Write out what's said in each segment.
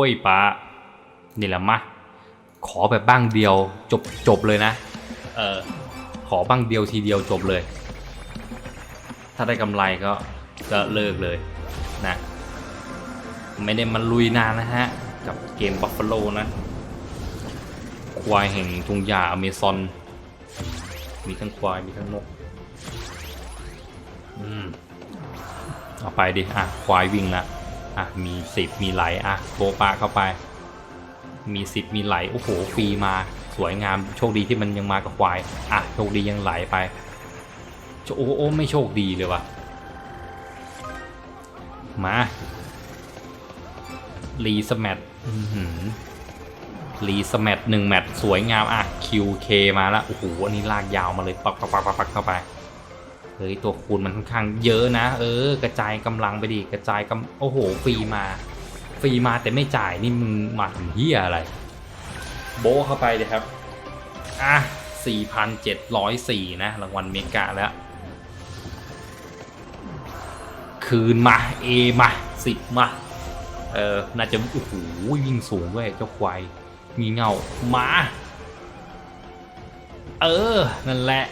คุยป้านี่แหละมาขอแบบบ้างเดียวจบจบเลยนะ เออขอบ้างเดียวทีเดียวจบเลย ถ้าได้กำไรก็ก็เลิกเลยนะไม่ได้มาลุยนานนะฮะ กับเกมบัฟฟ a โลนะ ควายแห่งทุ่งหญ้าอเมซอน มีทั้งควายมีทั้งนก อืม เอาไปดิ อะ ควายวิ่งละ อะมีสิบมีไหลอะโบปะเข้าไป มีสิบมีไหลโอ้โหฟรีมาสวยงามโชคดีที่มันยังมากับควายอะโชคดียังไหลไปโอ้โอ้ไม่โชคดีเลยว่ะมารีสแมทรีสแมทหนึ่งแมทสวยงามอะ QK มาแล้วโอ้โหอันนี้ลากยาวมาเลยปักปักปักปักปักเข้าไป เฮ้ยตัวคูณมันค่อนข้างเยอะนะ เออ กระจายกำลังไปดิกระจายกำโอ้โหฟรีมาฟรีมาแต่ไม่จ่ายนี่มึงมาถึงเฮียอะไร โบะเข้าไปเลยครับอะ4,704 นะ รางวัลเมกะแล้ว คืนมา เอมาสิมา เออ น่าจะ โอ้โห วิ่งสูงด้วยเจ้าควาย มีเงา มา เออ นั่นแหละ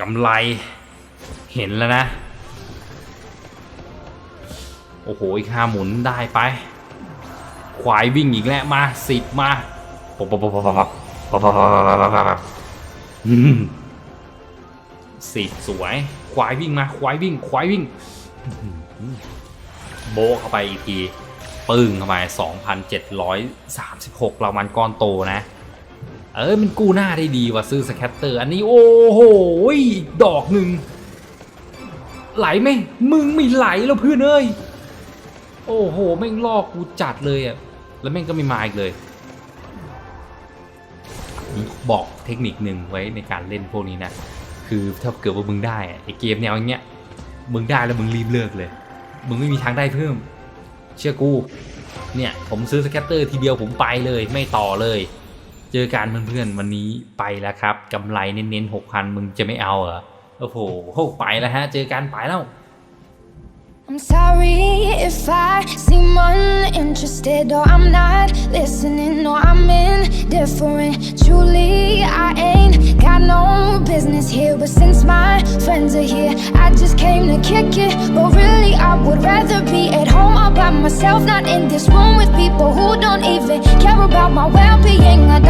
กำไร เห็นแล้วนะ โอ้โห อีกห้าหมุนได้ไป ควายวิ่งอีกแล้วมาสิบมาปบปปปปปปสิบสวย ควายวิ่งมา ควายวิ่ง ควายวิ่ง โบเข้าไปอีกที ปึ้งเข้าไป 2,736รางวัลก้อนโตนะ เออมันกู้หน้าได้ดีว่ะซื้อสแคตเตอร์อันนี้โอ้โหอีกดอกหนึ่งไหลไหมมึงไม่ไหลแล้วเพื่อนเอ้ยโอ้โหแม่งลอกกูจัดเลยอะแล้วแม่งก็ไม่มาอีกเลย บอกเทคนิคหนึ่งไว้ในการเล่นพวกนี้นะ คือถ้าเกิดว่ามึงได้ไอเกมแนวอย่างเงี้ยมึงได้แล้วมึงรีบเลิกเลย มึงไม่มีทางได้เพิ่ม เชื่อกูเนี่ยผมซื้อสแคตเตอร์ทีเดียวผมไปเลยไม่ต่อเลย เจอกันเพื่อนๆวันนี้ไปแล้วครับกำไรเน้นๆหกพันมึงจะไม่เอาเหรอโอ้โหไปแล้วฮะ เจอกันไปแล้ว I'm sorry if I seem uninterested or I'm not listening or I'm indifferent. Truly, I ain't got no business here, but since my friends are here, I just came to kick it. But really, I would rather be at home all by myself, not in this room with people who don't even care about my well being. I don't.